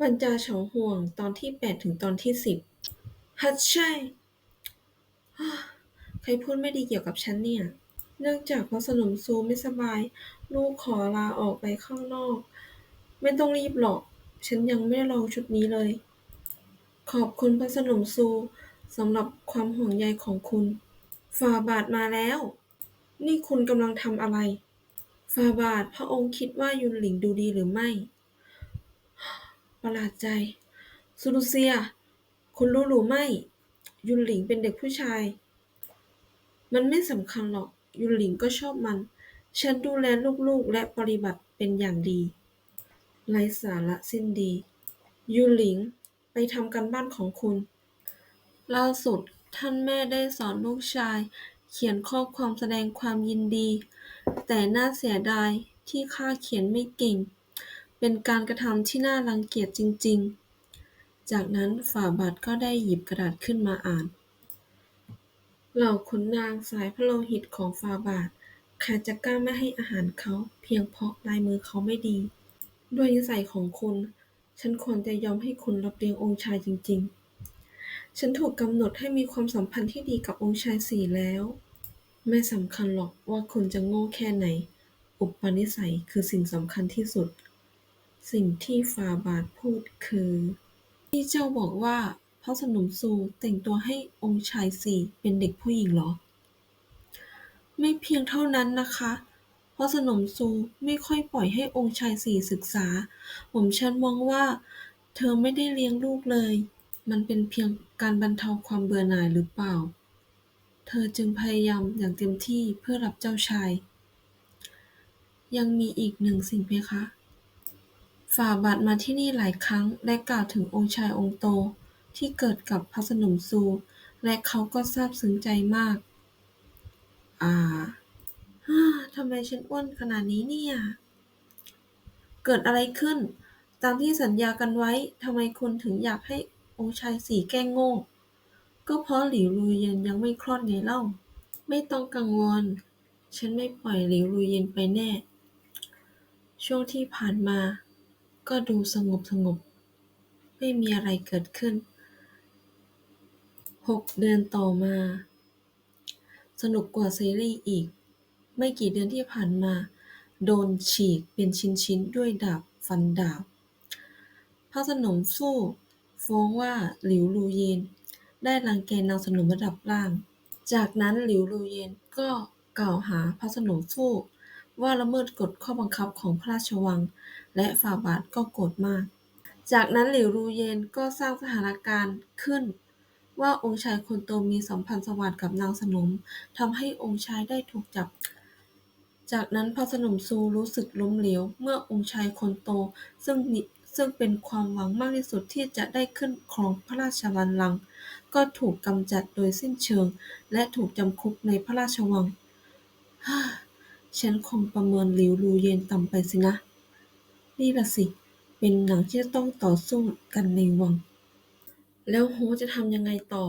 บรรจาเฉาห่วงตอนที่แปดถึงตอนที่สิบฮัทใช่ ใครพูดไม่ดีเกี่ยวกับฉันเนี่ย เนื่องจากพระสนมซูไม่สบาย ลูกขอลาออกไปข้างนอก ไม่ต้องรีบหรอก ฉันยังไม่ได้ลองชุดนี้เลย ขอบคุณพระสนมซูสำหรับความห่วงใยของคุณ ฝ่าบาทมาแล้ว นี่คุณกำลังทำอะไร ฝ่าบาทพระองค์คิดว่ายุนหลิงดูดีหรือไม่ ประหลาดใจ ซูลูเซีย คุณรู้หรือไม่ ยุนหลิงเป็นเด็กผู้ชาย มันไม่สำคัญหรอก ยุนหลิงก็ชอบมัน ฉันดูแลลูกๆและปฏิบัติเป็นอย่างดี ไร้สาระสิ้นดี ยุนหลิง ไปทำการบ้านของคุณ ล่าสุดท่านแม่ได้สอนลูกชาย เขียนข้อความแสดงความยินดี แต่น่าเสียดายที่ข้าเขียนไม่เก่ง เป็นการกระทำที่น่ารังเกียจจริง ๆ จากนั้นฝ่าบาทก็ได้หยิบกระดาษขึ้นมาอ่าน เหล่าขุนนางสายพระโลหิตของฝ่าบาท ใครจะกล้าไม่ให้อาหารเขา เพียงเพราะลายมือเขาไม่ดี ด้วยนิสัยของคุณ ฉันควรจะยอมให้คุณรับเลี้ยงองค์ชายจริง ๆ ฉันถูกกำหนดให้มีความสัมพันธ์ที่ดีกับองค์ชายสี่แล้ว ไม่สำคัญหรอกว่าคุณจะโง่แค่ไหน อุปนิสัยคือสิ่งสำคัญที่สุด สิ่งที่ฝาบาทพูดคือ ที่เจ้าบอกว่าพระสนมซูแต่งตัวให้องค์ชายสี่เป็นเด็กผู้หญิงเหรอ ไม่เพียงเท่านั้นนะคะ เพราะสนมซูไม่ค่อยปล่อยให้องค์ชายสี่ศึกษา ผมฉันมองว่า เธอไม่ได้เลี้ยงลูกเลย มันเป็นเพียงการบรรเทาความเบื่อหน่ายหรือเปล่า เธอจึงพยายามอย่างเต็มที่เพื่อรับเจ้าชาย ยังมีอีกหนึ่งสิ่งเพคะ ฝ่าบาทมาที่นี่หลายครั้งและกล่าวถึงองค์ชายองค์โตที่เกิดกับพระสนมซู และเขาก็ซาบซึ้งใจมาก อ่าฮ่าทำไมฉันอ้วนขนาดนี้เนี่ย เกิดอะไรขึ้น ตามที่สัญญากันไว้ทำไมคุณถึงอยากให้องค์ชายสี่แกล้งโง่ ก็เพราะหลิวรูเย็นยังไม่คลอดไงเล่า ไม่ต้องกังวล ฉันไม่ปล่อยหลิวรูเย็นไปแน่ ช่วงที่ผ่านมา ก็ดูสงบสงบ ไม่มีอะไรเกิดขึ้น หกเดือนต่อมา สนุกกว่าซีรีส์อีก ไม่กี่เดือนที่ผ่านมา โดนฉีกเป็นชิ้นๆ ด้วยดาบฟันดาบ พระสนมสู้ฟ้องว่าหลิวรูเยน ได้รังแกนางสนมระดับล่าง จากนั้นหลิวรูเยนก็กล่าวหาพระสนมสู้ ว่าละเมิดกฎข้อบังคับของพระราชวัง และฝ่าบาทก็โกรธมาก จากนั้นหลิวรูเยนก็สร้างสถานการณ์ขึ้น ว่าองค์ชายคนโตมีสัมพันธ์สวัสดิ์กับนางสนมทำให้องค์ชายได้ถูกจับ จากนั้นพระสนมซูรู้สึกล้มเหลวเมื่อองค์ชายคนโตซึ่งซึ่งเป็นความหวังมากที่สุดที่จะได้ขึ้นครองพระราชบัลลังก์ก็ถูกกำจัดโดยสิ้นเชิง และถูกจำคุกในพระราชวัง ฉันคงประเมินหลิวรูเย็นต่ำไปสินะ นี่ล่ะสิ เป็นหนังที่จะต้องต่อสู้กันในวัง แล้วโฮจะทำยังไงต่อ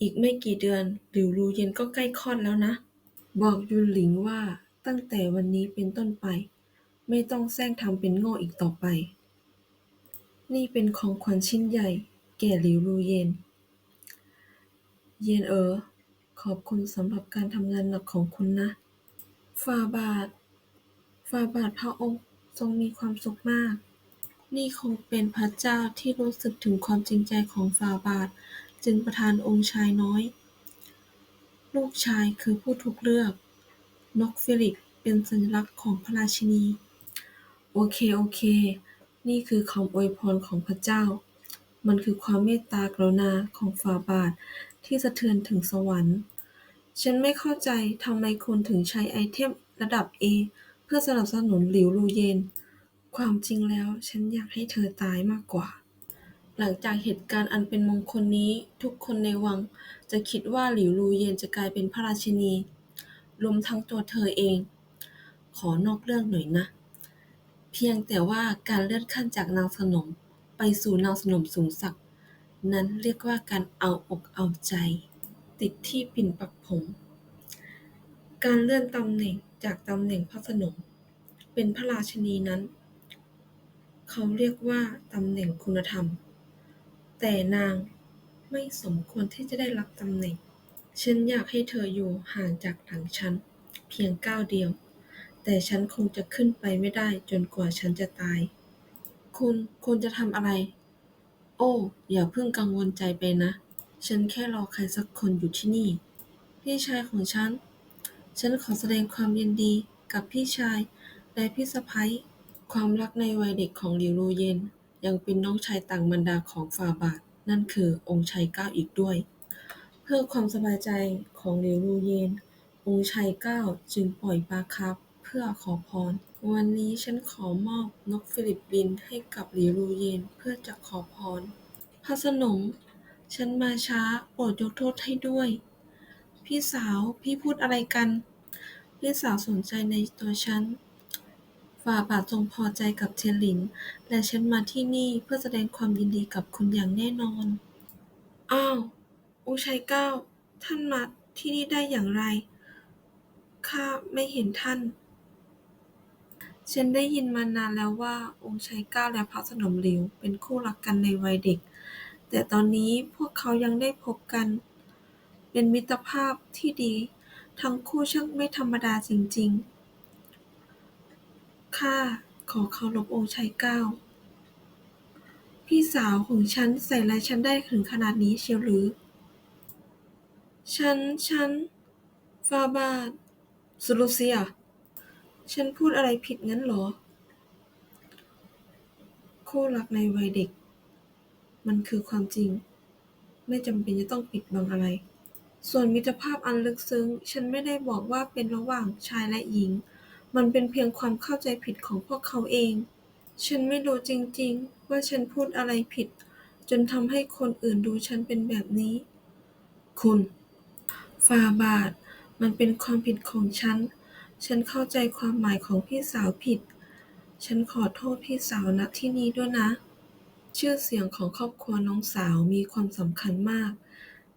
อีกไม่กี่เดือนหลิวรูเย็นก็ใกล้คลอดแล้วนะ บอกยุนหลิงว่าตั้งแต่วันนี้เป็นต้นไป ไม่ต้องแซงทำเป็นโง่อีกต่อไป นี่เป็นของขวัญชิ้นใหญ่ แก่หลิวรูเย็นเย็นเอ๋อขอบคุณสำหรับการทำงานหนักของคุณนะ ฝ่าบาท ฝ่าบาทพระองค์ทรงมีความสุขมาก นี่คงเป็นพระเจ้าที่รู้สึกถึงความจริงใจของฝ่าบาท จึงประทานองค์ชายน้อย ลูกชายคือผู้ถูกเลือก นกฟิลิปเป็นสัญลักษณ์ของพระราชินี โอเค โอเค นี่คือคำอวยพรของพระเจ้า มันคือความเมตตากรุณาของฝ่าบาทที่สะเทือนถึงสวรรค์ ฉันไม่เข้าใจทำไมคุณถึงใช้ไอเทมระดับ A เพื่อสนับสนุนหลิวรูเย็นความจริงแล้วฉันอยากให้เธอตายมากกว่า หลังจากเหตุการณ์อันเป็นมงคลนี้ ทุกคนในวังจะคิดว่าหลิวรูเย็นจะกลายเป็นพระราชินี รวมทั้งตัวเธอเอง ขอนอกเรื่องหน่อยนะ เพียงแต่ว่าการเลื่อนขั้นจากนางสนมไปสู่นางสนมสูงศักดิ์นั้นเรียกว่าการเอาอกเอาใจ ติดที่ปิ่นปักผม การเลื่อนตำแหน่งจากตำแหน่งพระสนม เป็นพระราชินีนั้น เขาเรียกว่าตำแหน่งคุณธรรม แต่นางไม่สมควรที่จะได้รับตำแหน่ง ฉันอยากให้เธออยู่ห่างจากหลังฉัน เพียงก้าวเดียว แต่ฉันคงจะขึ้นไปไม่ได้จนกว่าฉันจะตาย คุณคุณจะทำอะไร โอ้ อย่าเพิ่งกังวลใจไปนะ ฉันแค่รอใครสักคนอยู่ที่นี่ พี่ชายของฉัน ฉันขอแสดงความยินดีกับพี่ชายและพี่สะใภ้ ความรักในวัยเด็กของหลิวรูเย็น ยังเป็นน้องชายต่างบรรดาของฝ่าบาท นั่นคือองค์ชายเก้าอีกด้วย เพื่อความสบายใจของหลิวรูเย็น องค์ชายเก้าจึงปล่อยปลาคร์ฟเพื่อขอพร วันนี้ฉันขอมอบนกฟิลิปปินส์ให้กับหลิวรูเย็นเพื่อจะขอพรพระสนม ฉันมาช้า โปรดยกโทษให้ด้วย พี่สาว พี่พูดอะไรกัน พี่สาวสนใจในตัวฉัน ฝ่าบาททรงพอใจกับเทียนหลิน และฉันมาที่นี่เพื่อแสดงความยินดีกับคุณอย่างแน่นอน อ้าวองค์ชายเก้า ท่านมาที่นี่ได้อย่างไร ข้าไม่เห็นท่าน ฉันได้ยินมานานแล้วว่าองค์ชายเก้าและพระสนมหลิวเป็นคู่รักกันในวัยเด็ก แต่ตอนนี้พวกเขายังได้พบกัน เป็นมิตรภาพที่ดี ทั้งคู่ช่างไม่ธรรมดาจริง ๆ ข้าขอเคารพองค์ชายเก้า พี่สาวของฉันใส่ร้ายฉันได้ถึงขนาดนี้เชียวหรือ ฉัน ฉันฟาบาทสุลูเซีย ฉันพูดอะไรผิดงั้นเหรอคู่รักในวัยเด็ก มันคือความจริง ไม่จำเป็นจะต้องปิดบังอะไร ส่วนมิตรภาพอันลึกซึ้ง ฉันไม่ได้บอกว่าเป็นระหว่างชายและหญิง มันเป็นเพียงความเข้าใจผิดของพวกเขาเอง ฉันไม่รู้จริงๆ ว่าฉันพูดอะไรผิด จนทำให้คนอื่นดูฉันเป็นแบบนี้ คุณฟาบาท มันเป็นความผิดของฉัน ฉันเข้าใจความหมายของพี่สาวผิด ฉันขอโทษพี่สาวณที่นี้ด้วยนะ ชื่อเสียงของครอบครัวน้องสาวมีความสำคัญมาก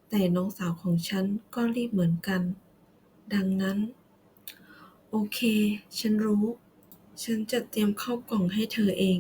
แต่น้องสาวของฉันก็รีบเหมือนกัน ดังนั้น โอเค ฉันรู้ ฉันจะเตรียมข้าวกล่องให้เธอเอง